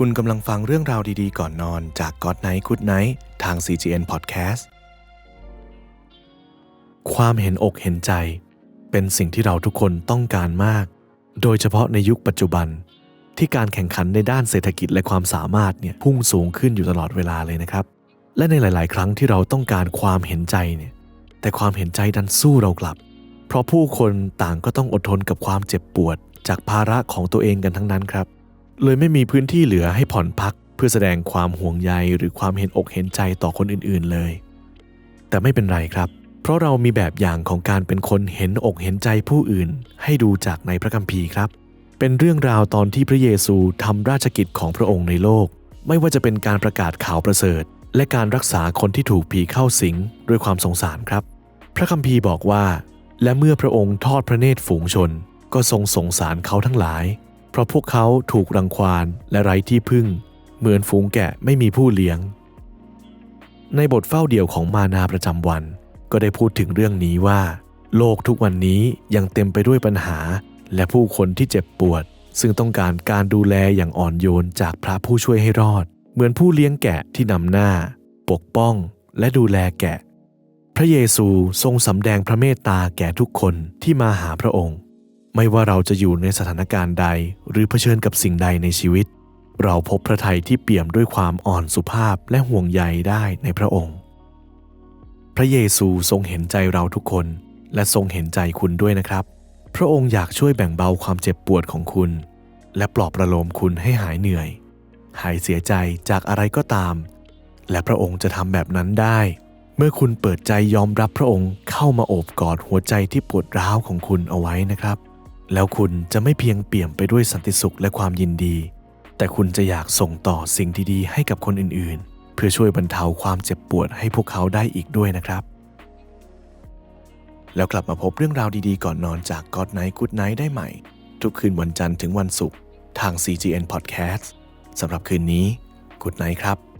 คุณกำลังฟังเรื่องราวดีๆ ก่อนนอนจาก God Night Good Night ทาง CGN Podcast ความเห็นอกเห็นใจ เป็นสิ่งที่เราทุกคนต้องการมาก โดยเฉพาะในยุคปัจจุบัน ที่การแข่งขันในด้านเศรษฐกิจและความสามารถเนี่ยพุ่งสูงขึ้นอยู่ตลอดเวลาเลยนะครับ และในหลาย ๆ ครั้งที่เราต้องการความเห็นใจเนี่ย แต่ความเห็นใจดันสู้เรากลับ เพราะผู้คนต่างก็ต้องอดทนกับความเจ็บปวด จากภาระของตัวเองกันทั้งนั้นครับ เลยไม่มีพื้นที่เหลือให้ผ่อนพักเพื่อแสดงความห่วงใยหรือความเห็นอกเห็นใจต่อคนอื่นๆเลย แต่ไม่เป็นไรครับ เพราะเรามีแบบอย่างของการเป็นคนเห็นอกเห็นใจผู้อื่น ให้ดูจากในพระคัมภีร์ครับ เป็นเรื่องราวตอนที่พระเยซูทำราชกิจของพระองค์ในโลก ไม่ว่าจะเป็นการประกาศข่าวประเสริฐ และการรักษาคนที่ถูกผีเข้าสิงด้วยความสงสารครับ พระคัมภีร์บอกว่า และเมื่อพระองค์ทอดพระเนตรฝูงชน ก็ทรงสงสารเขาทั้งหลาย เพราะพวกเขาถูกรังควานและไร้ที่พึ่ง เหมือนฝูงแกะไม่มีผู้เลี้ยง ในบทเฝ้าเดี่ยวของมานาประจำวัน ก็ได้พูดถึงเรื่องนี้ว่า โลกทุกวันนี้ยังเต็มไปด้วยปัญหา และผู้คนที่เจ็บปวด ซึ่งต้องการการดูแลอย่างอ่อนโยนจากพระผู้ช่วยให้รอด เหมือนผู้เลี้ยงแกะที่นำหน้า ปกป้องและดูแลแกะ พระเยซูทรงสำแดงพระเมตตาแก่ทุกคนที่มาหาพระองค์ ไม่ว่าเราจะอยู่ในสถานการณ์ใดหรือเผชิญกับสิ่งใดในชีวิต เราพบพระทัยที่เปี่ยมด้วยความอ่อนสุภาพและห่วงใยได้ในพระองค์ พระเยซูทรงเห็นใจเราทุกคน และทรงเห็นใจคุณด้วยนะครับ พระองค์อยากช่วยแบ่งเบาความเจ็บปวดของคุณ และปลอบประโลมคุณให้หายเหนื่อย หายเสียใจจากอะไรก็ตาม และพระองค์จะทำแบบนั้นได้ เมื่อคุณเปิดใจยอมรับพระองค์เข้ามาโอบกอดหัวใจที่ปวดร้าวของคุณเอาไว้นะครับ แล้วคุณจะไม่เพียงเปี่ยมไปด้วยสันติสุขและความยินดี แต่คุณจะอยากส่งต่อสิ่งดีๆให้กับคนอื่นๆ เพื่อช่วยบรรเทาความเจ็บปวดให้พวกเขาได้อีกด้วยนะครับ แล้วกลับมาพบเรื่องราวดีๆ ก่อนนอนจาก God Night Good Night ได้ใหม่ ทุกคืนวันจันทร์ถึงวันศุกร์ทาง CGN Podcast สำหรับคืนนี้ Good Night ครับ